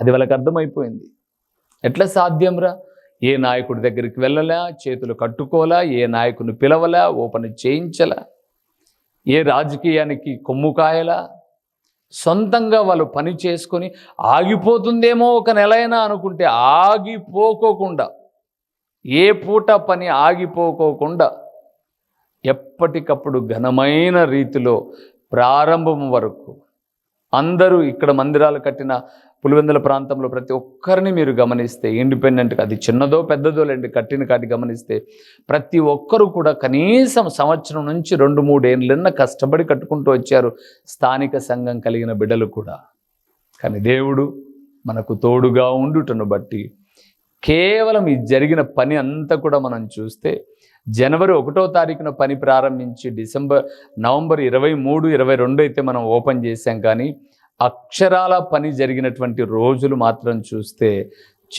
అది వాళ్ళకి అర్థమైపోయింది. ఎట్లా సాధ్యంరా? ఏ నాయకుడి దగ్గరికి వెళ్ళలా? చేతులు కట్టుకోలా ఏ నాయకుని పిలవలా? ఓపెన్ చేయించలా? ఏ రాజకీయానికి కొమ్ము కాయలా? సొంతంగా వాళ్ళు పని చేసుకొని ఆగిపోతుందేమో ఒక నెలైనా అనుకుంటే ఆగిపోకోకుండా ఏ పూట పని ఆగిపోకోకుండా ఎప్పటికప్పుడు ఘనమైన రీతిలో ప్రారంభం వరకు అందరూ ఇక్కడ మందిరాలు కట్టిన పులివెందుల ప్రాంతంలో ప్రతి ఒక్కరిని మీరు గమనిస్తే ఇండిపెండెంట్గా అది చిన్నదో పెద్దదో లేండి కట్టిన కాటి గమనిస్తే ప్రతి ఒక్కరూ కూడా కనీసం సంవత్సరం నుంచి రెండు మూడేళ్ళన్న కష్టపడి కట్టుకుంటూ వచ్చారు స్థానిక సంఘం కలిగిన బిడ్డలు కూడా. కానీ దేవుడు మనకు తోడుగా ఉండుటను బట్టి కేవలం ఈ జరిగిన పని అంతా కూడా మనం చూస్తే జనవరి ఒకటో తారీఖున పని ప్రారంభించి డిసెంబర్ నవంబర్ ఇరవై మూడు ఇరవై రెండు అయితే మనం ఓపెన్ చేసాం కానీ అక్షరాల పని జరిగినటువంటి రోజులు మాత్రం చూస్తే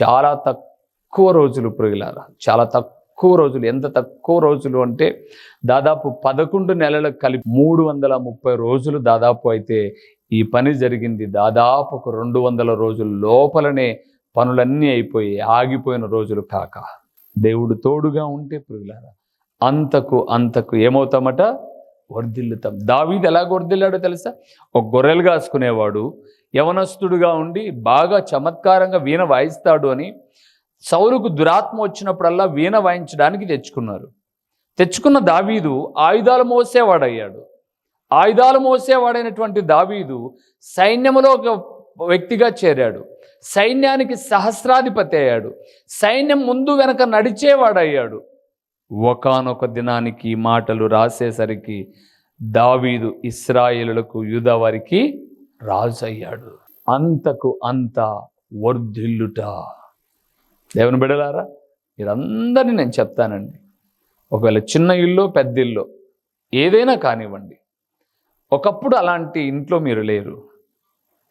చాలా తక్కువ రోజులు పురుగులారా. చాలా తక్కువ రోజులు. ఎంత తక్కువ రోజులు అంటే దాదాపు పదకొండు నెలలకు కలిపి మూడు వందల ముప్పై రోజులు దాదాపు అయితే ఈ పని జరిగింది. దాదాపు ఒక రెండు వందల రోజుల లోపలనే పనులన్నీ అయిపోయి ఆగిపోయిన రోజులు కాక. దేవుడు తోడుగా ఉంటే పురుగులారా. అంతకు అంతకు ఏమవుతామట? వర్ధిల్లుతాం. దావీది ఎలా వర్ధిల్లాడో తెలుసా? ఒక గొర్రెలు కాసుకునేవాడు యవనస్తుడుగా ఉండి బాగా చమత్కారంగా వీణ వాయిస్తాడు అని సౌలుకు దురాత్మ వచ్చినప్పుడల్లా వీణ వాయించడానికి తెచ్చుకున్నారు. తెచ్చుకున్న దావీదు ఆయుధాలు మోసేవాడయ్యాడు. ఆయుధాలు మోసేవాడైనటువంటి దావీదు సైన్యములో ఒక వ్యక్తిగా చేరాడు. సైన్యానికి సహస్రాధిపతి అయ్యాడు. సైన్యం ముందు వెనక నడిచేవాడయ్యాడు. ఒకానొక దినానికి మాటలు రాసేసరికి దావీదు ఇస్రాయేలులకు యూద వారికి రాజు అయ్యాడు అంతకు అంత వర్ధిల్లుట. దేవుని బిడలారా మీరందరినీ నేను చెప్తానండి. ఒకవేళ చిన్న ఇల్లు పెద్ద ఇల్లు ఏదైనా కానివ్వండి ఒకప్పుడు అలాంటి ఇంట్లో మీరు లేరు.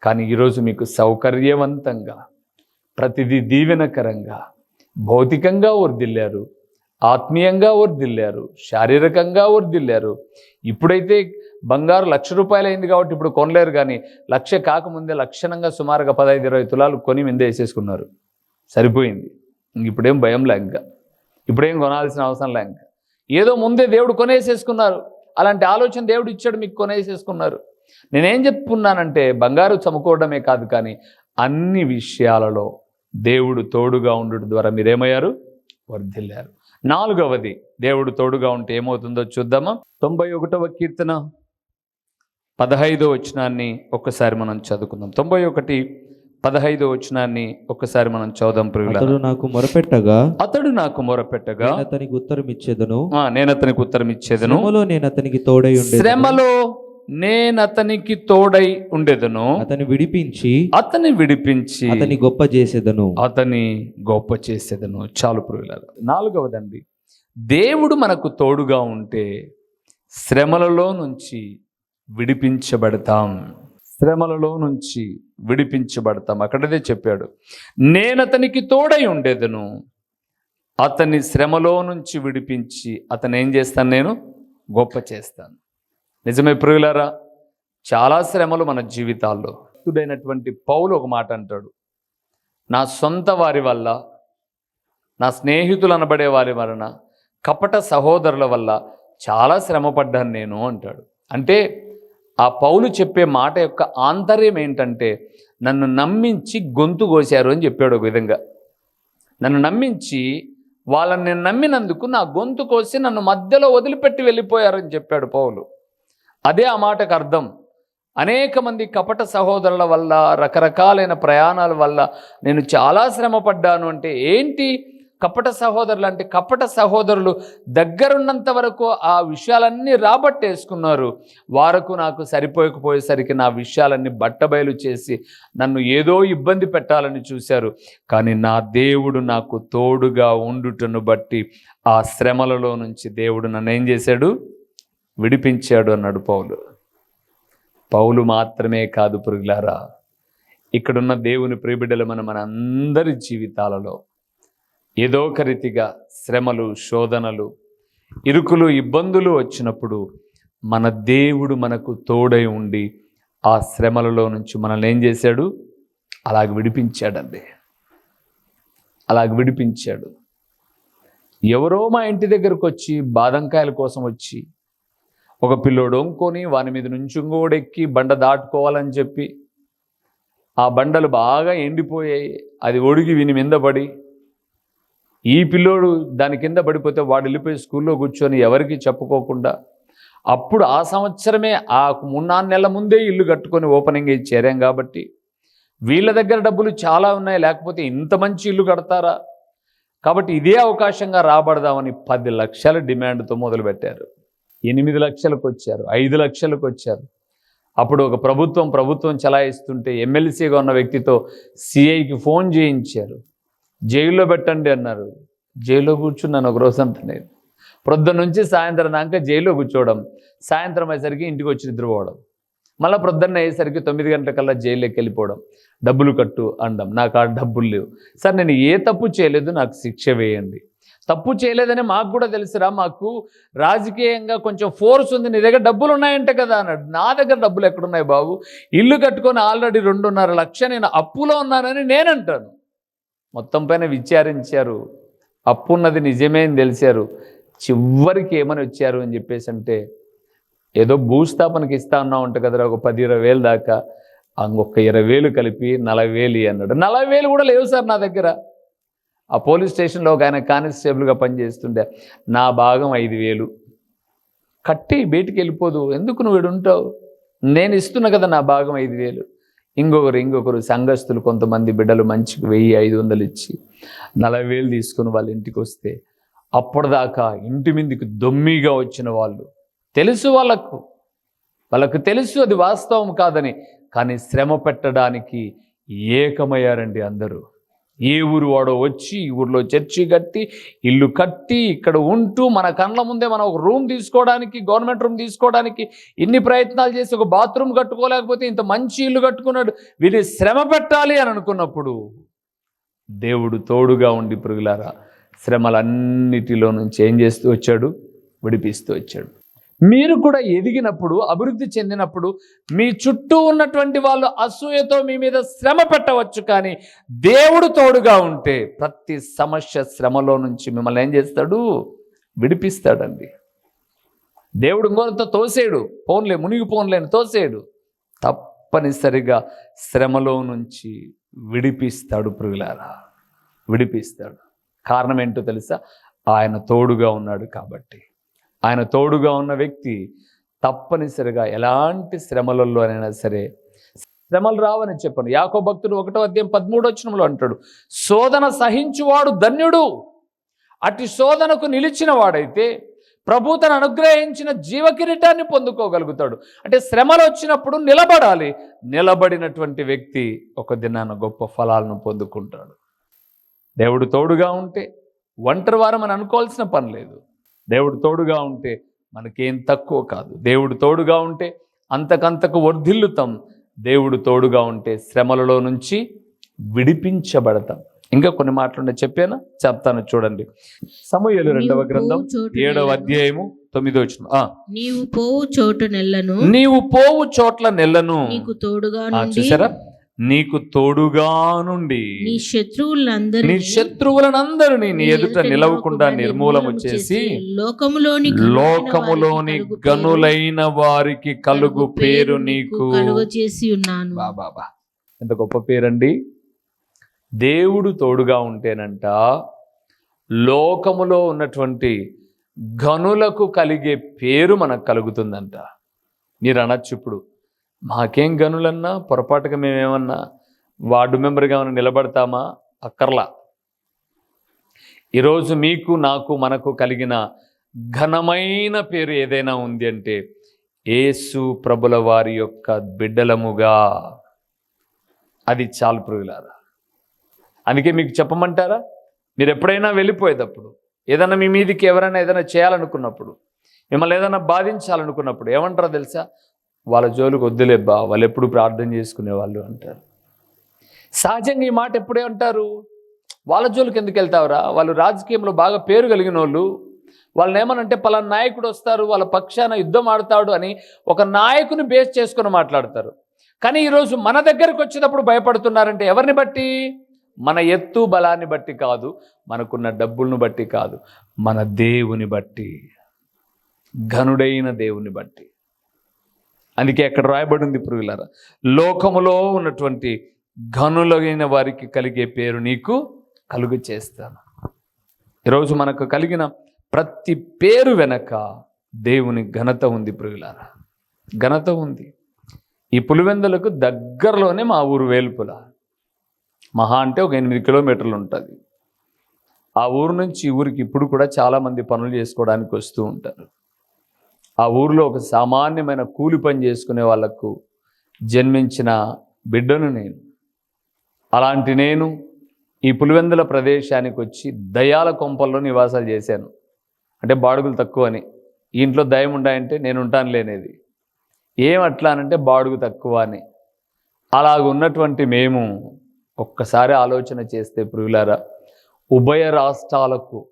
కానీ ఈరోజు మీకు సౌకర్యవంతంగా ప్రతిదీ దీవెనకరంగా భౌతికంగా వర్దిల్లారు ఆత్మీయంగా వర్దిల్లారు శారీరకంగా వర్దిల్లారు ఇప్పుడైతే బంగారు లక్ష రూపాయలు అయింది కాబట్టి ఇప్పుడు కొనలేరు కానీ లక్ష కాకముందే లక్షణంగా సుమారుగా పదహైదు ఇరవై తులాలు కొని మిందే వేసేసుకున్నారు. సరిపోయింది. ఇప్పుడేం భయం లే ఇంకా. ఇప్పుడేం కొనాల్సిన అవసరం లే ఇంకా. ఏదో ముందే దేవుడు కొనేసేసుకున్నారు. అలాంటి ఆలోచన దేవుడు ఇచ్చాడు మీకు కొనేసేసుకున్నారు. నేనేం చెప్పుకున్నానంటే బంగారు చముకోవడమే కాదు కానీ అన్ని విషయాలలో దేవుడు తోడుగా ఉండడం ద్వారా మీరేమయ్యారు? వర్ధిల్లారు. నాలుగవది దేవుడు తోడుగా ఉంటే ఏమవుతుందో చూద్దామా? తొంభై ఒకటవ కీర్తన. పదహైదో వచనాన్ని ఒక్కసారి మనం చదువుకుందాం. తొంభై ఒకటి పదహైదో వచనాన్ని ఒక్కసారి మనం చదుదాం ప్రియుల అతడు నాకు మొరపెట్టగా అతడు నాకు మొరపెట్టగా అతనికి ఉత్తరం ఇచ్చేదను నేను అతనికి ఉత్తరం ఇచ్చేదను నేను అతనికి తోడై ఉండే శ్రమలో నేను అతనికి తోడై ఉండేదను. అతని విడిపించి అతని విడిపించి అతని గొప్ప చేసేదను. అతని గొప్ప చేసేదను. చాలు పురుగులారు నాలుగవదండి. దేవుడు మనకు తోడుగా ఉంటే శ్రమలలో నుంచి విడిపించబడతాం. శ్రమలలో నుంచి విడిపించబడతాం. అక్కడదే చెప్పాడు. నేను అతనికి తోడై ఉండేదను. అతని శ్రమలో నుంచి విడిపించి అతను ఏం చేస్తాను నేను? గొప్ప చేస్తాను. నిజమే ప్రియులారా చాలా శ్రమలు మన జీవితాల్లో. భక్తుడైనటువంటి పౌలు ఒక మాట అంటాడు. నా సొంత వారి వల్ల నా స్నేహితులు అనబడే వారి వలన కపట సహోదరుల వల్ల చాలా శ్రమపడ్డాను నేను అంటాడు. అంటే ఆ పౌలు చెప్పే మాట యొక్క ఆంతర్యం ఏంటంటే నన్ను నమ్మించి గొంతు కోశారు అని చెప్పాడు ఒక విధంగా. నన్ను నమ్మించి వాళ్ళని నేను నమ్మినందుకు నా గొంతు కోసి నన్ను మధ్యలో వదిలిపెట్టి వెళ్ళిపోయారని చెప్పాడు పౌలు. అదే ఆ మాటకు అర్థం. అనేక మంది కపట సహోదరుల వల్ల రకరకాలైన ప్రయాణాల వల్ల నేను చాలా శ్రమ పడ్డాను అంటే ఏంటి? కపట సహోదరులు అంటే కపట సహోదరులు దగ్గరున్నంత వరకు ఆ విషయాలన్నీ రాబట్టేసుకున్నారు. వారకు నాకు సరిపోయకపోయేసరికి నా విషయాలన్నీ బట్టబయలు చేసి నన్ను ఏదో ఇబ్బంది పెట్టాలని చూశారు. కానీ నా దేవుడు నాకు తోడుగా ఉండుటను బట్టి ఆ శ్రమలలో నుంచి దేవుడు నన్ను ఏం చేశాడు? విడిపించాడు అన్నాడు పౌలు. పౌలు మాత్రమే కాదు పురుగులారా ఇక్కడున్న దేవుని ప్రియబిడ్డలు మన మన అందరి జీవితాలలో ఏదో ఒక రీతిగా శ్రమలు శోధనలు ఇరుకులు ఇబ్బందులు వచ్చినప్పుడు మన దేవుడు మనకు తోడై ఉండి ఆ శ్రమలలో నుంచి మనల్ని ఏం చేశాడు? అలాగ విడిపించాడండి. అలాగ విడిపించాడు. ఎవరో మా ఇంటి దగ్గరకు వచ్చి బాదంకాయల కోసం వచ్చి ఒక పిల్లోడు వంకొని వాని మీద నుంచి ఇంకోడెక్కి బండ దాటుకోవాలని చెప్పి ఆ బండలు బాగా ఎండిపోయాయి. అది ఒడిగి విని మీద పడి ఈ పిల్లోడు దాని కింద పడిపోతే వాడు వెళ్ళిపోయి స్కూల్లో కూర్చొని ఎవరికి చెప్పుకోకుండా అప్పుడు ఆ సంవత్సరమే ఆ మూడు నాలుగు నెలల ముందే ఇల్లు కట్టుకొని ఓపెనింగ్ అయ్యి చేరాం కాబట్టి వీళ్ళ దగ్గర డబ్బులు చాలా ఉన్నాయి. లేకపోతే ఇంత మంచి ఇల్లు కడతారా? కాబట్టి ఇదే అవకాశంగా రాబడదామని పది లక్షల డిమాండ్తో మొదలుపెట్టారు. ఎనిమిది లక్షలకు వచ్చారు ఐదు లక్షలకు వచ్చారు అప్పుడు ఒక ప్రభుత్వం ప్రభుత్వం చలాయిస్తుంటే ఎమ్మెల్సీగా ఉన్న వ్యక్తితో సిఐకి ఫోన్ చేయించారు. జైల్లో పెట్టండి అన్నారు. జైల్లో కూర్చున్నాను ఒక రోజు నేను. ప్రొద్దున నుంచి సాయంత్రం దాకా జైల్లో కూర్చోవడం సాయంత్రం అయ్యేసరికి ఇంటికి వచ్చి నిద్రపోవడం మళ్ళీ ప్రొద్దున్న అయ్యేసరికి తొమ్మిది గంటలకల్లా జైల్లోకి వెళ్ళిపోవడం డబ్బులు కట్టు అనడం నాకు ఆ డబ్బులు లేవు. సార్ నేను ఏ తప్పు చేయలేదు నాకు శిక్ష వేయండి. తప్పు చేయలేదని మాకు కూడా తెలుసురా మాకు రాజకీయంగా కొంచెం ఫోర్స్ ఉంది. నీ దగ్గర డబ్బులు ఉన్నాయంటే కదా అన్నాడు. నా దగ్గర డబ్బులు ఎక్కడున్నాయి బాబు? ఇల్లు కట్టుకొని ఆల్రెడీ రెండున్నర లక్ష నేను అప్పులో ఉన్నానని నేనంటాను. మొత్తం పైన విచారించారు. అప్పు ఉన్నది నిజమే అని తెలిసారు. చివరికి ఏమని వచ్చారు అని చెప్పేసి అంటే ఏదో భూస్థాపనకి ఇస్తా ఉన్నావు అంట కదరా ఒక పది ఇరవై వేలు దాకా. ఇంకొక ఇరవై వేలు కలిపి నలభై వేలు అన్నాడు. నలభై వేలు కూడా లేవు సార్ నా దగ్గర. ఆ పోలీస్ స్టేషన్లో ఒక ఆయన కానిస్టేబుల్గా పనిచేస్తుండే. నా భాగం ఐదు వేలు. కట్టి బయటికి వెళ్ళిపోదు. ఎందుకు నువ్వు ఉంటావు నేను ఇస్తున్నా కదా నా భాగం ఐదు వేలు. ఇంకొకరు ఇంకొకరు సంఘస్థులు కొంతమంది బిడ్డలు మంచికి వెయ్యి ఐదు వందలు ఇచ్చి నలభై వేలు తీసుకుని వాళ్ళ ఇంటికి వస్తే అప్పటిదాకా ఇంటి మీదకి దొమ్మిగా వచ్చిన వాళ్ళు. తెలుసు వాళ్ళకు. వాళ్ళకు తెలుసు అది వాస్తవం కాదని. కానీ శ్రమ పెట్టడానికి ఏకమయ్యారండి అందరూ. ఏ ఊరు వాడో వచ్చి ఈ ఊర్లో చర్చి కట్టి ఇల్లు కట్టి ఇక్కడ ఉంటూ మన కళ్ళ ముందే మనం ఒక రూమ్ తీసుకోవడానికి గవర్నమెంట్ రూమ్ తీసుకోవడానికి ఇన్ని ప్రయత్నాలు చేసి ఒక బాత్రూమ్ కట్టుకోలేకపోతే ఇంత మంచి ఇల్లు కట్టుకున్నాడు. వీళ్ళు శ్రమ పెట్టాలి అని అనుకున్నప్పుడు దేవుడు తోడుగా ఉండి పురుగులారా శ్రమలన్నిటిలో నుంచి ఏం చేస్తూ వచ్చాడు? విడిపిస్తూ వచ్చాడు. మీరు కూడా ఎదిగినప్పుడు అభివృద్ధి చెందినప్పుడు మీ చుట్టూ ఉన్నటువంటి వాళ్ళు అసూయతో మీ మీద శ్రమ పెట్టవచ్చు కానీ దేవుడు తోడుగా ఉంటే ప్రతి సమస్య శ్రమలో నుంచి మిమ్మల్ని ఏం చేస్తాడు? విడిపిస్తాడండి. దేవుడు ఇంకొంత తోసేడు. పోన్లే మునిగి పోన్లేని తోసేడు. తప్పనిసరిగా శ్రమలో నుంచి విడిపిస్తాడు పురుగులారా విడిపిస్తాడు. కారణం ఏంటో తెలుసా? ఆయన తోడుగా ఉన్నాడు కాబట్టి. ఆయన తోడుగా ఉన్న వ్యక్తి తప్పనిసరిగా ఎలాంటి శ్రమలలోనైనా సరే శ్రమలు రావని చెప్పను. యాకో భక్తుడు ఒకటో అధ్యాయం పదమూడో వచనంలో అంటాడు శోధన సహించువాడు ధన్యుడు. అటు శోధనకు నిలిచిన వాడైతే ప్రభు తను అనుగ్రహించిన జీవకిరీటాన్ని పొందుకోగలుగుతాడు. అంటే శ్రమలు వచ్చినప్పుడు నిలబడాలి. నిలబడినటువంటి వ్యక్తి ఒక దినాన గొప్ప ఫలాలను పొందుకుంటాడు. దేవుడు తోడుగా ఉంటే ఒంటరి వారం అని అనుకోవాల్సిన పని లేదు. దేవుడు తోడుగా ఉంటే మనకేం తక్కువ కాదు. దేవుడు తోడుగా ఉంటే అంతకంతకు వర్ధిల్లుతాం. దేవుడు తోడుగా ఉంటే శ్రమలలో నుంచి విడిపించబడతాం. ఇంకా కొన్ని మాటలుండే చెప్పానా? చెప్తాను చూడండి. సమూహలు రెండవ గ్రంథం ఏడవ అధ్యాయము తొమ్మిదో వచ్చిన నీవు పోవు చోటు నెల్లను నీవు పోవు చోట్ల నెల్లను నుండి చూసారా? నీకు తోడుగా నుండి నీ శత్రువులందరినీ నీ శత్రువులనందరినీ నీ ఎదుట నిలవకుండా నిర్మూలము చేసి లోకములోని లోకములోని గనులైన వారికి కలుగు పేరు నీకు చేసి ఉన్నాను. బాబా ఎంత గొప్ప పేరండి. దేవుడు తోడుగా ఉంటేనంట లోకములో ఉన్నటువంటి గనులకు కలిగే పేరు మనకు కలుగుతుందంట. మీరు అనొచ్చు ఇప్పుడు. మాకేం గనులన్నా పొరపాటుగా మేమేమన్నా వార్డు మెంబర్గా ఏమైనా నిలబడతామా? అక్కర్లా. ఈరోజు మీకు నాకు మనకు కలిగిన ఘనమైన పేరు ఏదైనా ఉంది అంటే ఏసు ప్రభుల వారి యొక్క బిడ్డలముగా. అది చాలు పురుగులారా అందుకే మీకు చెప్పమంటారా? మీరు ఎప్పుడైనా వెళ్ళిపోయేటప్పుడు ఏదైనా మీ మీదికి ఎవరైనా ఏదైనా చేయాలనుకున్నప్పుడు మిమ్మల్ని ఏదైనా బాధించాలనుకున్నప్పుడు ఏమంటారో తెలుసా? వాళ్ళ జోలికి వద్దులేబ్బా వాళ్ళు ఎప్పుడు ప్రార్థన చేసుకునే వాళ్ళు అంటారు. సహజంగా ఈ మాట ఎప్పుడే అంటారు? వాళ్ళ జోలికి ఎందుకు వెళ్తావురా? వాళ్ళు రాజకీయంలో బాగా పేరు కలిగిన వాళ్ళు వాళ్ళని ఏమనంటే పలానా నాయకుడు వస్తారు వాళ్ళ పక్షాన యుద్ధం ఆడతాడు అని ఒక నాయకుని బేస్ చేసుకుని మాట్లాడతారు. కానీ ఈరోజు మన దగ్గరకు వచ్చేటప్పుడు భయపడుతున్నారంటే ఎవరిని బట్టి? మన ఎత్తు బలాన్ని బట్టి కాదు మనకున్న డబ్బులను బట్టి కాదు మన దేవుని బట్టి ఘనుడైన దేవుని బట్టి. అందుకే అక్కడ రాయబడి ఉంది పురుగులారా లోకములో ఉన్నటువంటి ఘనులైన వారికి కలిగే పేరు నీకు కలుగు చేస్తాను. ఈరోజు మనకు కలిగిన ప్రతి పేరు వెనక దేవుని ఘనత ఉంది పురుగులారా ఘనత ఉంది. ఈ పులివెందులకు దగ్గరలోనే మా ఊరు వేల్పుల. మహా అంటే ఒక ఎనిమిది కిలోమీటర్లు ఉంటుంది. ఆ ఊరు నుంచి ఊరికి ఇప్పుడు కూడా చాలామంది పనులు చేసుకోవడానికి వస్తూ ఉంటారు. ఆ ఊరిలో ఒక సామాన్యమైన కూలి పని చేసుకునే వాళ్ళకు జన్మించిన బిడ్డను నేను. అలాంటి నేను ఈ పులివెందుల ప్రదేశానికి వచ్చి దయాల కొంపల్లో నివాసాలు చేశాను. అంటే బాడుగులు తక్కువ అని ఇంట్లో దయం ఉండాయంటే నేను ఉంటాను లేనేది ఏం అట్లా అంటే బాడుగు తక్కువ అని. అలాగ ఉన్నటువంటి మేము ఒక్కసారి ఆలోచన చేస్తే పురుగులారా ఉభయ రాష్ట్రాలకు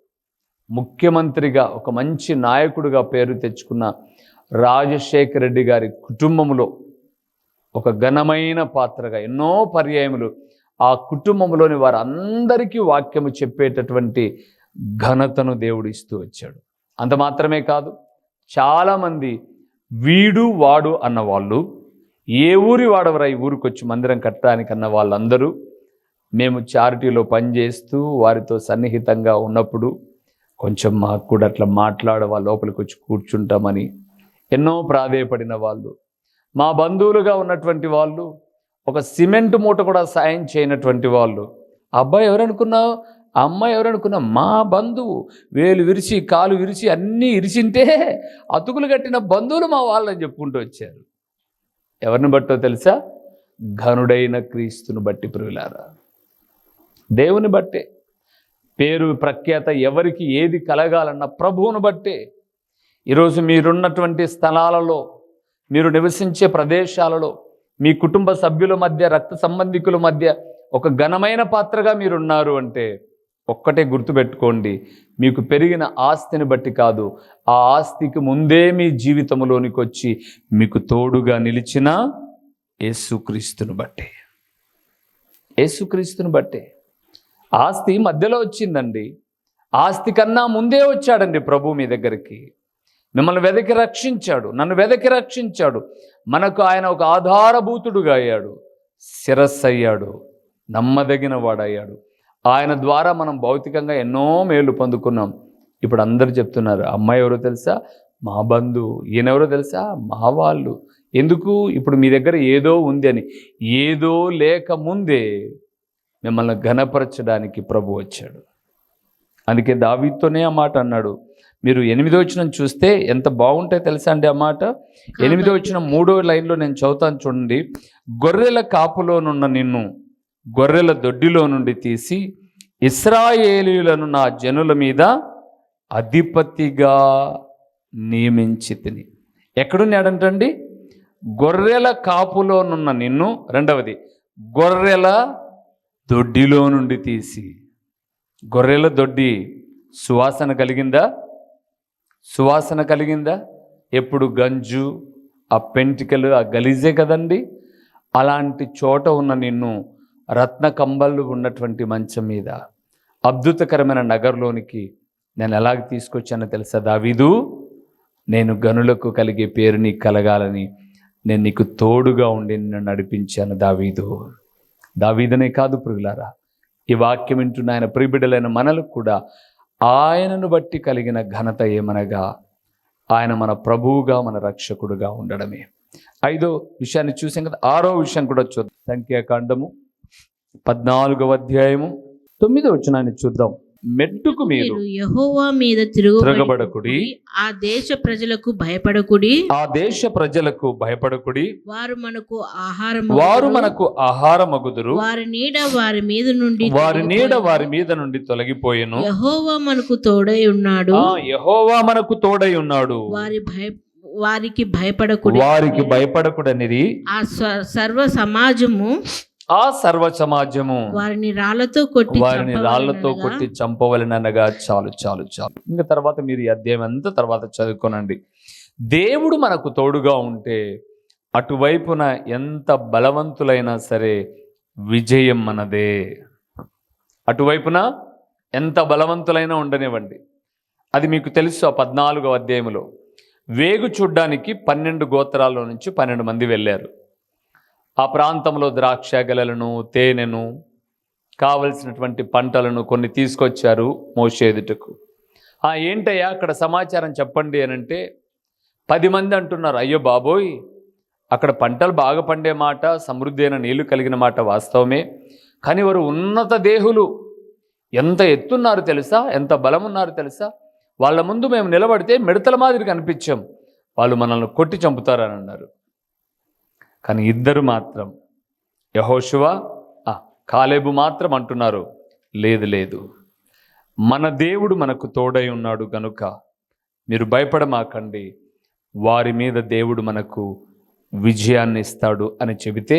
ముఖ్యమంత్రిగా ఒక మంచి నాయకుడిగా పేరు తెచ్చుకున్న రాజశేఖర రెడ్డి గారి కుటుంబంలో ఒక ఘనమైన పాత్రగా ఎన్నో పర్యాయములు ఆ కుటుంబంలోని వారందరికీ వాక్యము చెప్పేటటువంటి ఘనతను దేవుడు ఇస్తూ వచ్చాడు. అంత మాత్రమే కాదు చాలామంది వీడు వాడు అన్న వాళ్ళు ఏ ఊరి వాడవరా ఈ ఊరికి వచ్చి మందిరం కట్టడానికి అన్న వాళ్ళందరూ మేము చారిటీలో పనిచేస్తూ వారితో సన్నిహితంగా ఉన్నప్పుడు కొంచెం మాకు కూడా అట్లా మాట్లాడ వాళ్ళ లోపలికి వచ్చి కూర్చుంటామని. ఎన్నో ప్రాధేయపడిన వాళ్ళు. మా బంధువులుగా ఉన్నటువంటి వాళ్ళు ఒక సిమెంట్ మూట కూడా సాయం చేయనటువంటి వాళ్ళు. అబ్బాయి ఎవరనుకున్నావు? అమ్మాయి ఎవరనుకున్నా మా బంధువు. వేలు విరిచి కాలు విరిచి అన్నీ ఇరిచింటే అతుకులు కట్టిన బంధువులు మా వాళ్ళని చెప్పుకుంటూ వచ్చారు. ఎవరిని బట్టో తెలుసా? ఘనుడైన క్రీస్తుని బట్టి ప్రియులారా. దేవుని బట్టే. పేరు ప్రఖ్యాత ఎవరికి ఏది కలగాలన్న ప్రభువును బట్టే ఈరోజు మీరున్నటువంటి స్థలాలలో మీరు నివసించే ప్రదేశాలలో మీ కుటుంబ సభ్యుల మధ్య రక్త సంబంధికుల మధ్య ఒక ఘనమైన పాత్రగా మీరున్నారు అంటే ఒక్కటే గుర్తుపెట్టుకోండి మీకు పెరిగిన ఆస్తిని బట్టి కాదు. ఆ ఆస్తికి ముందే మీ జీవితంలోనికి వచ్చి మీకు తోడుగా నిలిచిన యేసుక్రీస్తుని బట్టే. యేసుక్రీస్తుని బట్టే. ఆస్తి మధ్యలో వచ్చిందండి. ఆస్తి కన్నా ముందే వచ్చాడండి ప్రభు మీ దగ్గరికి. మిమ్మల్ని వెదకి రక్షించాడు నన్ను వెదకి రక్షించాడు. మనకు ఆయన ఒక ఆధారభూతుడుగా అయ్యాడు శిరస్సు అయ్యాడు నమ్మదగిన వాడయ్యాడు ఆయన ద్వారా మనం భౌతికంగా ఎన్నో మేలు పొందుకున్నాం. ఇప్పుడు అందరు చెప్తున్నారు అమ్మాయి ఎవరో తెలుసా? మా బంధువు ఈయనెవరో తెలుసా? మా వాళ్ళు. ఎందుకు? ఇప్పుడు మీ దగ్గర ఏదో ఉంది అని. ఏదో లేక ముందే మిమ్మల్ని ఘనపరచడానికి ప్రభు వచ్చాడు. అందుకే దావీతోనే ఆ మాట అన్నాడు. మీరు ఎనిమిదో వచ్చిన చూస్తే ఎంత బాగుంటాయి తెలుసా అండి ఆ మాట? ఎనిమిదో వచ్చిన మూడో లైన్లో నేను చదువుతాను చూడండి. గొర్రెల కాపులోనున్న నిన్ను గొర్రెల దొడ్డిలో నుండి తీసి ఇస్రాయేలీలను నా జనుల మీద అధిపతిగా నియమించి తిని. ఎక్కడున్నాడంటండి గొర్రెల కాపులోనున్న నిన్ను రెండవది గొర్రెల దొడ్డిలో నుండి తీసి గొర్రెల దొడ్డి సువాసన కలిగిందా? సువాసన కలిగిందా? ఎప్పుడు గంజు ఆ పెంటికలు ఆ గలీజే కదండి? అలాంటి చోట ఉన్న నిన్ను రత్న కంబళ్ళు ఉన్నటువంటి మంచం మీద అద్భుతకరమైన నగర్లోనికి నేను ఎలాగ తీసుకొచ్చానో తెలుసా దావీదు? నేను గనులకు కలిగే పేరు నీకు కలగాలని నేను నీకు తోడుగా ఉండి నిన్ను నడిపించాను దావీదు. దావీదనే కాదు పురుగులారా ఈ వాక్యం వింటున్న ఆయన ప్రిబిడలైన మనలకు కూడా ఆయనను బట్టి కలిగిన ఘనత ఏమనగా ఆయన మన ప్రభువుగా మన రక్షకుడుగా ఉండడమే. ఐదో విషయాన్ని చూసాం కదా ఆరో విషయం కూడా చూద్దాం. సంఖ్యాకాండము పద్నాలుగవ అధ్యాయము తొమ్మిదో వచనాన్ని చూద్దాం. మెట్టుకు మీరు యెహోవా మీద తిరుగు తిరగబడకుడి. ఆ దేశ ప్రజలకు భయపడకుడి. ఆ దేశ ప్రజలకు భయపడకుడి. వారు మనకు ఆహారం వారు మనకు ఆహారమగుదురు. వారి నీడ వారి మీద నుండి వారి నీడ వారి మీద నుండి తొలగిపోయెను. యెహోవా మనకు తోడై ఉన్నాడు. యెహోవా మనకు తోడై ఉన్నాడు. వారి భయ వారికి భయపడకుడి. వారికి భయపడకుడనిది. ఆ సర్వ సమాజము ఆ సర్వ సమాజము వారిని రాళ్ళతో కొట్టి వారిని రాళ్ళతో కొట్టి చంపవలనగా చాలు చాలు చాలు. ఇంకా తర్వాత మీరు ఈ అధ్యాయం అంతా తర్వాత చదువుకోనండి. దేవుడు మనకు తోడుగా ఉంటే అటువైపున ఎంత బలవంతులైనా సరే విజయం మనదే. అటువైపున ఎంత బలవంతులైనా ఉండనివ్వండి. అది మీకు తెలుసు ఆ పద్నాలుగో అధ్యాయంలో వేగు చూడ్డానికి పన్నెండు గోత్రాల్లో నుంచి పన్నెండు మంది వెళ్ళారు. ఆ ప్రాంతంలో ద్రాక్ష గెలలను తేనెను కావలసినటువంటి పంటలను కొన్ని తీసుకొచ్చారు మోసేదుటకు ఆ ఏంటయ్యా అక్కడ సమాచారం చెప్పండి అని అంటే పది మంది అంటున్నారు అయ్యో బాబోయ్ అక్కడ పంటలు బాగా పండే మాట సమృద్ధి అయిన నీళ్ళు కలిగిన మాట వాస్తవమే. కానీ వారు ఉన్నత దేహులు. ఎంత ఎత్తున్నారు తెలుసా? ఎంత బలం ఉన్నారు తెలుసా? వాళ్ళ ముందు మేము నిలబడితే మిడతల మాదిరి కనిపించాం వాళ్ళు మనల్ని కొట్టి చంపుతారని అన్నారు. కానీ ఇద్దరు మాత్రం యహోశివ ఆ, కాలేబు మాత్రం అంటున్నారు లేదు లేదు. మన దేవుడు మనకు తోడై ఉన్నాడు కనుక మీరు భయపడమాకండి. వారి మీద దేవుడు మనకు విజయాన్ని ఇస్తాడు అని చెబితే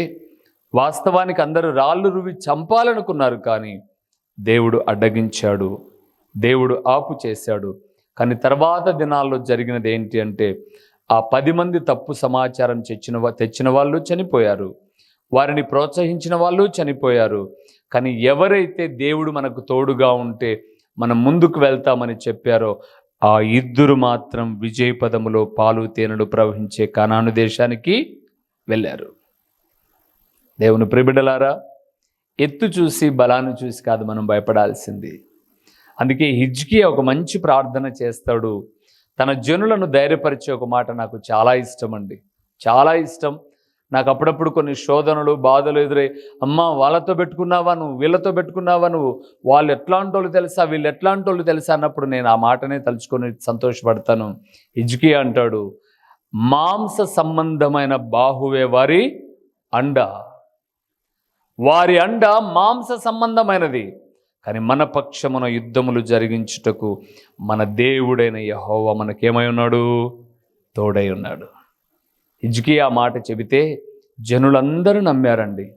వాస్తవానికి అందరూ రాళ్ళు రువి చంపాలనుకున్నారు కానీ దేవుడు అడ్డగించాడు. దేవుడు ఆపు చేశాడు కానీ తర్వాత దినాల్లో జరిగినది ఏంటి అంటే ఆ పది మంది తప్పు సమాచారం తెచ్చిన తెచ్చిన వాళ్ళు చనిపోయారు. వారిని ప్రోత్సహించిన వాళ్ళు చనిపోయారు. కానీ ఎవరైతే దేవుడు మనకు తోడుగా ఉంటే మనం ముందుకు వెళ్తామని చెప్పారో ఆ ఇద్దరు మాత్రం విజయపదములో పాలు తేనెలు ప్రవహించే కనాను దేశానికి వెళ్ళారు. దేవుని ప్రిబిడలారా ఎత్తు చూసి బలాన్ని చూసి కాదు మనం భయపడాల్సింది. అందుకే హిజ్కి ఒక మంచి ప్రార్థన చేస్తాడు. తన జనులను ధైర్యపరిచే ఒక మాట నాకు చాలా ఇష్టం అండి. చాలా ఇష్టం. నాకు అప్పుడప్పుడు కొన్ని శోధనలు బాధలు ఎదురై అమ్మ వాళ్ళతో పెట్టుకున్నావా నువ్వు? వీళ్ళతో పెట్టుకున్నావా నువ్వు? వాళ్ళు ఎట్లాంటి వాళ్ళు తెలుసా? వీళ్ళు ఎట్లాంటి వాళ్ళు తెలుసా? అన్నప్పుడు నేను ఆ మాటనే తలుచుకొని సంతోషపడతాను. హిజ్కి అంటాడు మాంస సంబంధమైన బాహువే వారి అండ. వారి అండ మాంస సంబంధమైనది. కానీ మన పక్షమున యుద్ధములు జరిగించుటకు మన దేవుడైన యహోవ మనకేమై ఉన్నాడు? తోడై ఉన్నాడు. ఇజ్కి ఆ మాట చెబితే జనులందరూ నమ్మారండి.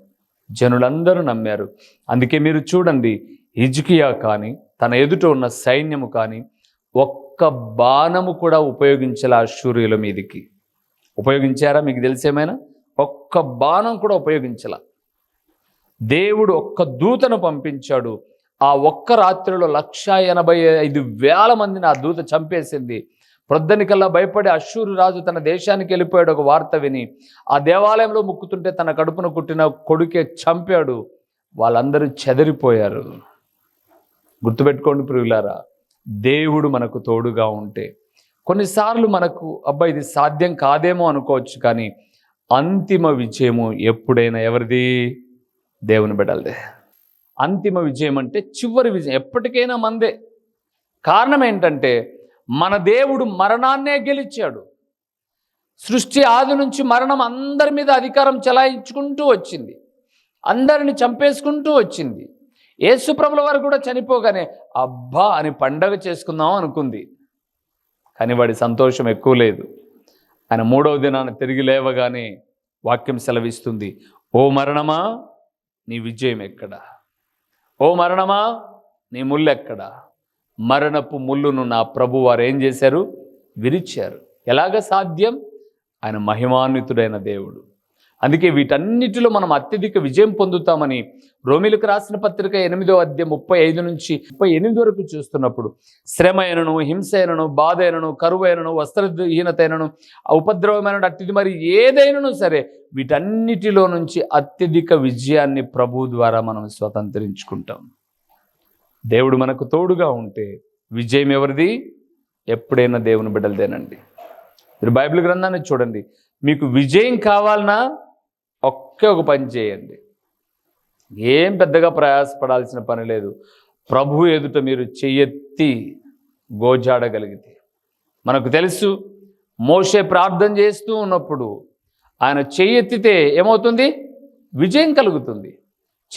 జనులందరూ నమ్మారు. అందుకే మీరు చూడండి హిజ్కియా కానీ తన ఎదుట ఉన్న సైన్యము కానీ ఒక్క బాణము కూడా ఉపయోగించాల సూర్యుల మీదికి. ఉపయోగించారా? మీకు తెలిసేమైనా ఒక్క బాణం కూడా ఉపయోగించాల. దేవుడు ఒక్క దూతను పంపించాడు. ఆ ఒక్క రాత్రిలో లక్ష ఎనభై ఐదు వేల మందిని ఆ దూత చంపేసింది. ప్రొద్దనికల్లా భయపడి అశ్షూరు రాజు తన దేశానికి వెళ్ళిపోయాడు ఒక వార్త విని. ఆ దేవాలయంలో ముక్కుతుంటే తన కడుపున కుట్టిన కొడుకే చంపాడు. వాళ్ళందరూ చెదిరిపోయారు. గుర్తుపెట్టుకోండి ప్రియులారా దేవుడు మనకు తోడుగా ఉంటే. కొన్నిసార్లు మనకు అబ్బా ఇది సాధ్యం కాదేమో అనుకోవచ్చు కానీ అంతిమ విజయము ఎప్పుడైనా ఎవరిది? దేవుని బిడ్డలదే. అంతిమ విజయం అంటే చివరి విజయం. ఎప్పటికైనా మందే. కారణం ఏంటంటే మన దేవుడు మరణాన్నే గెలిచాడు. సృష్టి ఆది నుంచి మరణం అందరి మీద అధికారం చెలాయించుకుంటూ వచ్చింది. అందరిని చంపేసుకుంటూ వచ్చింది. యేసుప్రభుల వారు కూడా చనిపోగానే అబ్బా అని పండగ చేసుకుందాం అనుకుంది. కానీ వాడి సంతోషం ఎక్కువ లేదు. ఆయన మూడవ దినాన తిరిగి లేవగానే వాక్యం సెలవిస్తుంది. ఓ మరణమా నీ విజయం ఎక్కడా? ఓ మరణమా? నీ ముళ్ళు ఎక్కడా మరణపు ముళ్ళును నా ప్రభు వారు ఏం చేశారు? విరిచారు. ఎలాగ సాధ్యం? ఆయన మహిమాన్వితుడైన దేవుడు. అందుకే వీటన్నిటిలో మనం అత్యధిక విజయం పొందుతామని రోమిలకు రాసిన పత్రిక ఎనిమిదో అధ్యాయం ముప్పై ఐదు నుంచి ముప్పై ఎనిమిది వరకు చూస్తున్నప్పుడు శ్రమ అయినను హింస అయినను బాధ అయినను కరువు అయినను వస్త్రహీనత అయినను ఉపద్రవమైన అట్టిది మరి ఏదైనను సరే వీటన్నిటిలో నుంచి అత్యధిక విజయాన్ని ప్రభు ద్వారా మనం స్వతంత్రించుకుంటాం. దేవుడు మనకు తోడుగా ఉంటే విజయం ఎవరిది? ఎప్పుడైనా దేవుని బిడ్డలదేనండి. మీరు బైబిల్ గ్రంథాన్ని చూడండి. మీకు విజయం కావాలన్నా ఒకే ఒక పని చేయండి. ఏం పెద్దగా ప్రయాసపడాల్సిన పని లేదు. ప్రభు ఎదుట మీరు చెయ్యెత్తి గోజాడగలిగితే. మనకు తెలుసు మోషే ప్రార్థన చేస్తూ ఉన్నప్పుడు ఆయన చెయ్యెత్తితే ఏమవుతుంది? విజయం కలుగుతుంది.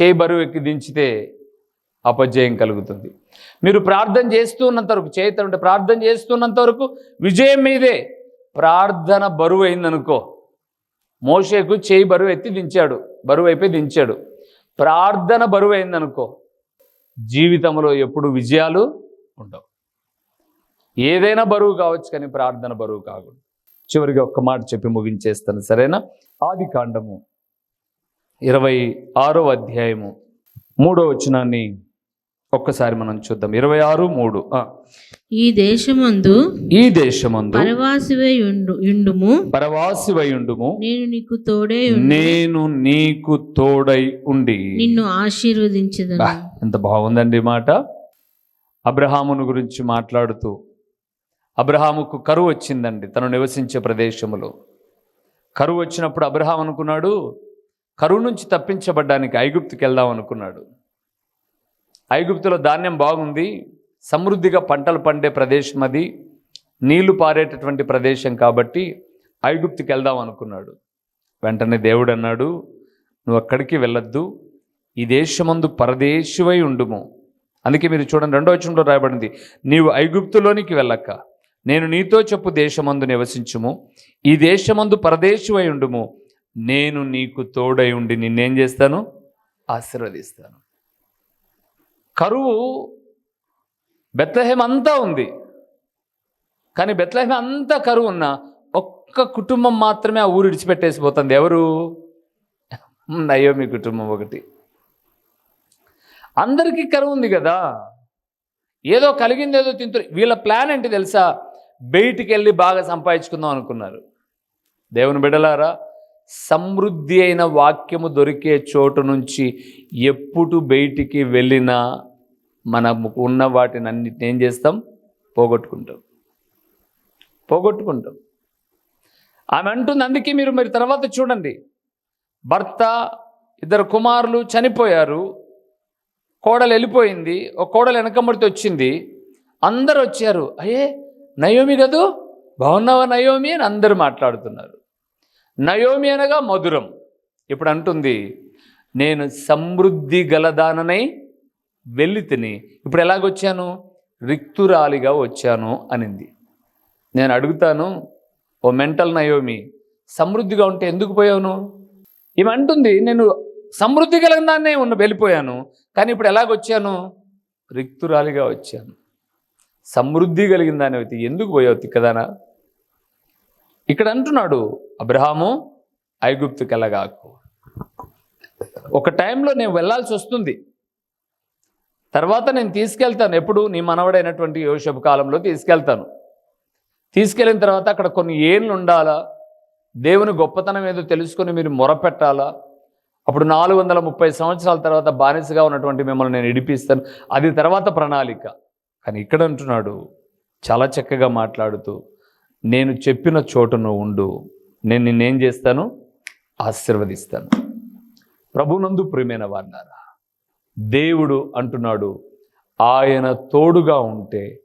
చేయి బరువు ఎక్కి దించితే అపజయం కలుగుతుంది. మీరు ప్రార్థన చేస్తున్నంత వరకు చేయతంటే ప్రార్థన చేస్తున్నంత వరకు విజయం మీదే. ప్రార్థన బరువు అయిందనుకో మోషేకు చేయి బరువు ఎత్తి దించాడు బరువు అయిపోయి దించాడు. ప్రార్థన బరువు అయిందనుకో జీవితంలో ఎప్పుడు విజయాలు ఉండవు. ఏదైనా బరువు కావచ్చు కానీ ప్రార్థన బరువు కాకూడదు. చివరికి ఒక్క మాట చెప్పి ముగించేస్తాను సరేనా? ఆది కాండము ఇరవై ఆరో అధ్యాయము మూడో వచనాన్ని ఒక్కసారి మనం చూద్దాం. ఇరవై ఆరు మూడు. ఈ దేశమందు ఈ దేశమందు పరవాసివై ఉండు ఉండుము. పరవాసివయుండుము నేను నీకు తోడే నేను నీకు తోడై ఉండి. నిన్ను ఆశీర్వదించదను. బా, ఎంత బాగుందండి మాట. అబ్రహామును గురించి మాట్లాడుతూ అబ్రహాముకు కరువు వచ్చిందండి తను నివసించే ప్రదేశములో. కరువు వచ్చినప్పుడు అబ్రహాం అనుకున్నాడు కరువు నుంచి తప్పించబడ్డానికి ఐగుప్తుకి వెళ్దాం అనుకున్నాడు. ఐగుప్తులో ధాన్యం బాగుంది సమృద్ధిగా పంటలు పండే ప్రదేశం అది నీళ్ళు పారేటటువంటి ప్రదేశం కాబట్టి ఐగుప్తికి వెళ్దాం అనుకున్నాడు. వెంటనే దేవుడు అన్నాడు నువ్వు అక్కడికి వెళ్ళొద్దు ఈ దేశమందు పరదేశివై ఉండుము. అందుకే మీరు చూడండి రెండో వచనంలో రాయబడింది నీవు ఐగుప్తులోనికి వెళ్ళక్క నేను నీతో చెప్పు దేశమందు నివసించుము. ఈ దేశమందు పరదేశివై ఉండుము. నేను నీకు తోడై ఉండి నిన్నేం చేస్తాను? ఆశీర్వదిస్తాను. కరువు బెత్లహేం అంతా ఉంది. కానీ బెత్లహేం అంతా కరువు ఉన్నా ఒక్క కుటుంబం మాత్రమే ఆ ఊరు విడిచిపెట్టేసిపోతుంది ఎవరు? నయోమి కుటుంబం ఒకటి. అందరికీ కరువు ఉంది కదా. ఏదో కలిగింది ఏదో తింటు వీళ్ళ ప్లాన్ ఏంటి తెలుసా? బయటికి వెళ్ళి బాగా సంపాదించుకుందాం అనుకున్నారు. దేవుని బిడలారా సమృద్ధి అయిన వాక్యము దొరికే చోటు నుంచి ఎప్పుడు బయటికి వెళ్ళినా మనకు ఉన్న వాటిని అన్నిటిని ఏం చేస్తాం? పోగొట్టుకుంటాం. పోగొట్టుకుంటాం. ఆమె అంటుంది అందుకే మీరు మరి తర్వాత చూడండి. భర్త ఇద్దరు కుమారులు చనిపోయారు. కోడలు వెళ్ళిపోయింది. ఒక కోడలు వెనకమ్మడితో వచ్చింది. అందరు వచ్చారు. అయ్యే నయోమి కదూ? బాగున్నావా నయోమి? అని అందరూ మాట్లాడుతున్నారు. నయోమి అనగా మధురం. ఇప్పుడు అంటుంది నేను సమృద్ధి గలదాననై వెళ్ళి తిని ఇప్పుడు ఎలాగొచ్చాను రిక్తురాలిగా వచ్చాను అనింది. నేను అడుగుతాను ఓ మెంటల్ నయోమి సమృద్ధిగా ఉంటే ఎందుకు పోయావును? ఈమె అంటుంది నేను సమృద్ధి కలిగిన దాన్నే ఉన్న వెళ్ళిపోయాను కానీ ఇప్పుడు ఎలాగొచ్చాను రిక్తురాలిగా వచ్చాను. సమృద్ధి కలిగిన దాని అయితే ఎందుకు పోయావు తిక్కదానా? ఇక్కడ అంటున్నాడు అబ్రహాము ఐగుప్తుకి వెళ్ళగాకు. ఒక టైంలో నేను వెళ్ళాల్సి వస్తుంది. తర్వాత నేను తీసుకెళ్తాను. ఎప్పుడు? నీ మనవడైనటువంటి యోషపు కాలంలో తీసుకెళ్తాను. తీసుకెళ్ళిన తర్వాత అక్కడ కొన్ని ఏళ్ళు ఉండాలా? దేవుని గొప్పతనం ఏదో తెలుసుకొని మీరు మొరపెట్టాలా? అప్పుడు నాలుగు వందల ముప్పై సంవత్సరాల తర్వాత బానిసగా ఉన్నటువంటి మిమ్మల్ని నేను ఇడిపిస్తాను. అది తర్వాత ప్రణాళిక. కానీ ఇక్కడ అంటున్నాడు చాలా చక్కగా మాట్లాడుతూ నేను చెప్పిన చోటను ఉండు. నేను నిన్నేం చేస్తాను? ఆశీర్వదిస్తాను. ప్రభునందు ప్రియమైన వారినారా దేవుడు అంటున్నాడు ఆయన తోడుగా ఉంటే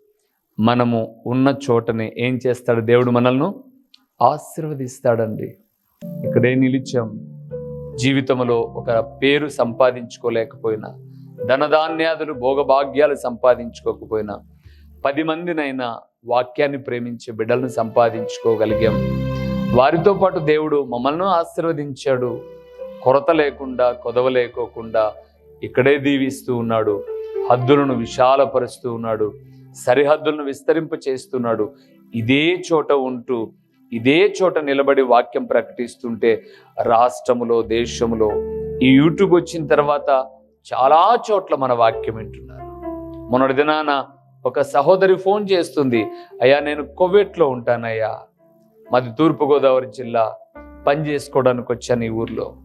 మనము ఉన్న చోటనే ఏం చేస్తాడు దేవుడు మనల్ని? ఆశీర్వదిస్తాడండి. ఇక్కడే నిలిచాం. జీవితంలో ఒక పేరు సంపాదించుకోలేకపోయినా ధనధాన్యాదులు భోగభాగ్యాలు సంపాదించుకోకపోయినా పది మందినైనా వాక్యాన్ని ప్రేమించే బిడ్డలను సంపాదించుకోగలిగాం. వారితో పాటు దేవుడు మమ్మల్ని ఆశీర్వదించాడు. కొరత లేకుండా కొదవ లేకోకుండా ఇక్కడే దీవిస్తూ ఉన్నాడు. హద్దులను విశాలపరుస్తూ ఉన్నాడు. సరిహద్దులను విస్తరింప చేస్తున్నాడు. ఇదే చోట ఉంటూ ఇదే చోట నిలబడి వాక్యం ప్రకటిస్తుంటే రాష్ట్రములో దేశములో ఈ యూట్యూబ్ వచ్చిన తర్వాత చాలా చోట్ల మన వాక్యం వింటున్నారు. మొన్నటి దినాన ఒక సహోదరి ఫోన్ చేస్తుంది. అయ్యా నేను కోవిడ్లో ఉంటానయ్యా. మాది తూర్పుగోదావరి జిల్లా. పని చేసుకోవడానికి వచ్చాను ఈ ఊర్లో.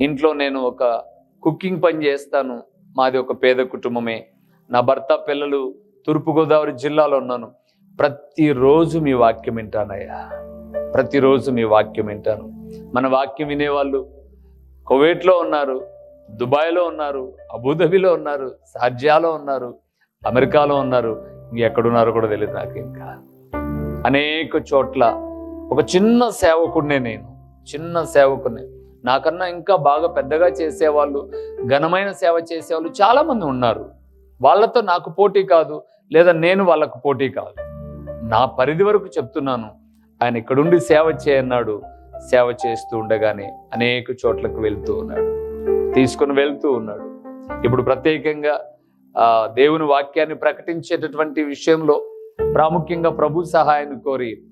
ఇంట్లో నేను ఒక కుకింగ్ పని చేస్తాను. మాది ఒక పేద కుటుంబమే. నా భర్త పిల్లలు తూర్పుగోదావరి జిల్లాలో ఉన్నాను. ప్రతిరోజు మీ వాక్యం వింటానయ్యా. ప్రతిరోజు మీ వాక్యం వింటాను. మన వాక్యం వినేవాళ్ళు కువైట్లో ఉన్నారు దుబాయ్లో ఉన్నారు అబుదాబిలో ఉన్నారు సార్జియాలో ఉన్నారు అమెరికాలో ఉన్నారు. ఎక్కడున్నారో కూడా తెలియదు నాకు ఇంకా అనేక చోట్ల ఒక చిన్న సేవకుడినే నేను. చిన్న సేవకునే నాకన్నా ఇంకా బాగా పెద్దగా చేసేవాళ్ళు ఘనమైన సేవ చేసేవాళ్ళు చాలామంది ఉన్నారు. వాళ్ళతో నాకు పోటీ కాదు లేదా నేను వాళ్ళకు పోటీ కాదు. నా పరిధి వరకు చెప్తున్నాను ఆయన ఇక్కడుండి సేవ చేయన్నాడు సేవ చేస్తూ ఉండగానే అనేక చోట్లకు వెళ్తూ ఉన్నాడు. తీసుకుని వెళ్తూ ఉన్నాడు. ఇప్పుడు ప్రత్యేకంగా దేవుని వాక్యాన్ని ప్రకటించేటటువంటి విషయంలో ప్రాముఖ్యంగా ప్రభు సహాయాన్ని కోరి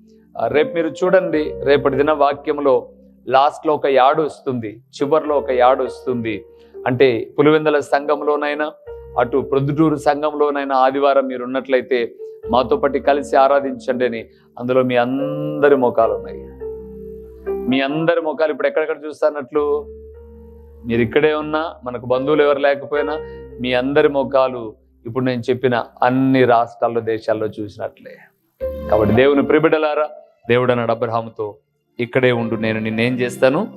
రేపు మీరు చూడండి రేపటి దిన వాక్యంలో లాస్ట్లో ఒక యాడ్ వస్తుంది చివర్లో ఒక యాడ్ వస్తుంది. అంటే పులివెందల సంఘంలోనైనా అటు ప్రొద్దుటూరు సంఘంలోనైనా ఆదివారం మీరు ఉన్నట్లయితే మాతో పాటు కలిసి ఆరాధించండి అని అందులో మీ అందరి ముఖాలు ఉన్నాయి. మీ అందరి ముఖాలు ఇప్పుడు ఎక్కడెక్కడ చూస్తున్నట్లు? మీరు ఇక్కడే ఉన్నా మనకు బంధువులు ఎవరు లేకపోయినా మీ అందరి ముఖాలు ఇప్పుడు నేను చెప్పిన అన్ని రాష్ట్రాల్లో దేశాల్లో చూసినట్లే. కాబట్టి దేవుని ప్రిబిడలారా దేవుడు అన్నాడు అబ్రహాముతో ఇక్కడే ఉండు నేను నిన్నేం చేస్తాను?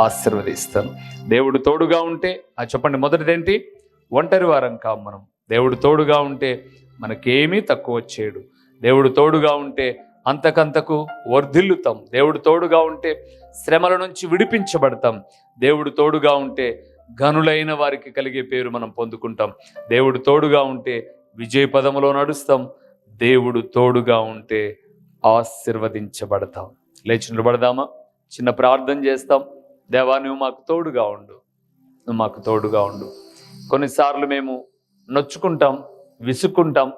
ఆశీర్వదిస్తాను. దేవుడు తోడుగా ఉంటే ఆ చెప్పండి మొదటిదేంటి? ఒంటరి వారం కాం మనం. దేవుడు తోడుగా ఉంటే మనకేమీ తక్కువ చేయడు దేవుడు తోడుగా ఉంటే అంతకంతకు వర్ధిల్లుతాం. దేవుడు తోడుగా ఉంటే శ్రమల నుంచి విడిపించబడతాం. దేవుడు తోడుగా ఉంటే ఘనులైన వారికి కలిగే పేరు మనం పొందుకుంటాం. దేవుడు తోడుగా ఉంటే విజయ పదములో నడుస్తాం. దేవుడు తోడుగా ఉంటే ఆశీర్వదించబడతాం. లేచి నిలబడదామా? చిన్న ప్రార్థన చేస్తాం. దేవా నువ్వు మాకు తోడుగా ఉండు. నువ్వు మాకు తోడుగా ఉండు. కొన్నిసార్లు మేము నొచ్చుకుంటాం విసుక్కుంటాం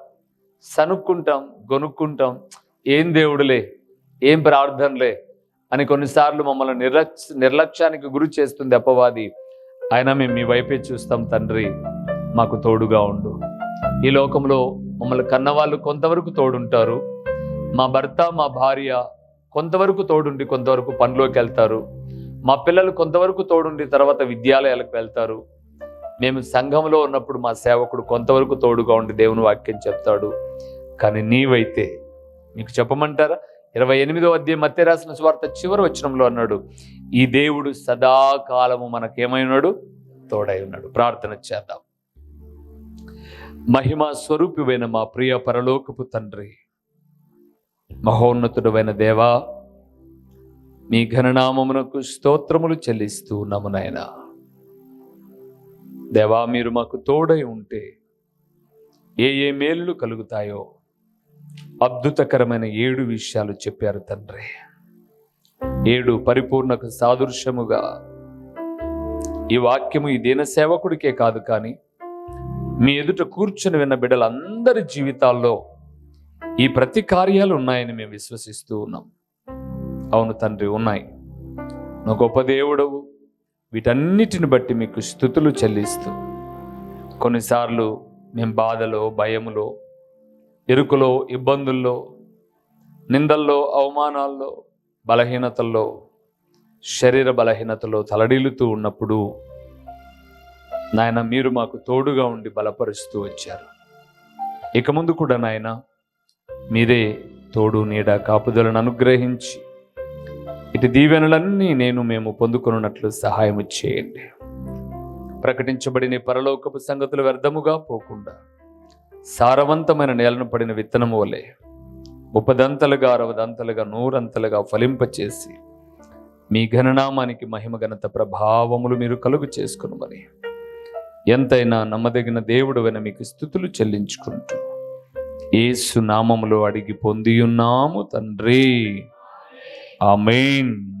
సనుక్కుంటాం గొనుక్కుంటాం. ఏం దేవుడులే? ఏం ప్రార్థనలే? అని కొన్నిసార్లు మమ్మల్ని నిర్లక్ష నిర్లక్ష్యానికి గురి చేస్తుంది అపవాది. అయినా మేము మీ వైపే చూస్తాం తండ్రి మాకు తోడుగా ఉండు. ఈ లోకంలో మమ్మల్ని కన్నవాళ్ళు కొంతవరకు తోడుంటారు. మా భర్త మా భార్య కొంతవరకు తోడుండి కొంతవరకు పనిలోకి వెళ్తారు. మా పిల్లలు కొంతవరకు తోడుండి తర్వాత విద్యాలయాలకు వెళ్తారు. మేము సంఘంలో ఉన్నప్పుడు మా సేవకుడు కొంతవరకు తోడుగా ఉండి దేవుని వాక్యం చెప్తాడు. కానీ నీవైతే మీకు చెప్పమంటారా? ఇరవై ఎనిమిదో అధ్యాయం మధ్య రాసిన స్వార్థ చివరి వచనంలో అన్నాడు ఈ దేవుడు సదాకాలము ఉన్నాడు? తోడై ఉన్నాడు. ప్రార్థన చేద్దాం. మహిమ స్వరూపివైన మా ప్రియ పరలోకపు తండ్రి మహోన్నతుడమైన దేవా మీ ఘననామమునకు స్తోత్రములు చెల్లిస్తూ నమునాయన దేవా మీరు మాకు తోడై ఉంటే ఏ ఏ మేళ్ళు కలుగుతాయో అద్భుతకరమైన ఏడు విషయాలు చెప్పారు తండ్రి. ఏడు పరిపూర్ణకు సాదృశ్యముగా ఈ వాక్యము ఈ దీన సేవకుడికే కాదు కానీ మీ ఎదుట కూర్చుని విన్న బిడ్డలందరి జీవితాల్లో ఈ ప్రతి కార్యాలు ఉన్నాయని మేము విశ్వసిస్తూ ఉన్నాం. అవును తండ్రి ఉన్నాయి. నా గొప్ప దేవుడవు. వీటన్నిటిని బట్టి మీకు స్థుతులు చెల్లిస్తూ కొన్నిసార్లు మేము బాధలో భయములో ఇరుకులో ఇబ్బందుల్లో నిందల్లో అవమానాల్లో బలహీనతల్లో శరీర బలహీనతలో తలడిల్లుతూ ఉన్నప్పుడు నాయన మీరు మాకు తోడుగా ఉండి బలపరుస్తూ వచ్చారు. ఇక ముందు కూడా నాయన మీరే తోడు నీడ కాపుదలను అనుగ్రహించి ఇటు దీవెనలన్నీ నేను మేము పొందుకున్నట్లు సహాయం చేయండి. ప్రకటించబడిన పరలోకపు సంగతులు వ్యర్థముగా పోకుండా సారవంతమైన నేలను పడిన విత్తనము వలె ముప్పదంతలుగా అరవదంతలుగా నూరంతలుగా ఫలింపచేసి మీ ఘననామానికి మహిమ ఘనత ప్రభావములు మీరు కలుగు చేసుకునమని. ఎంతైనా నమ్మదగిన దేవుడు మీకు స్థుతులు చెల్లించుకుంటూ ఏసు నామములో అడిగి పొందియున్నాము తండ్రి. ఆమెన్.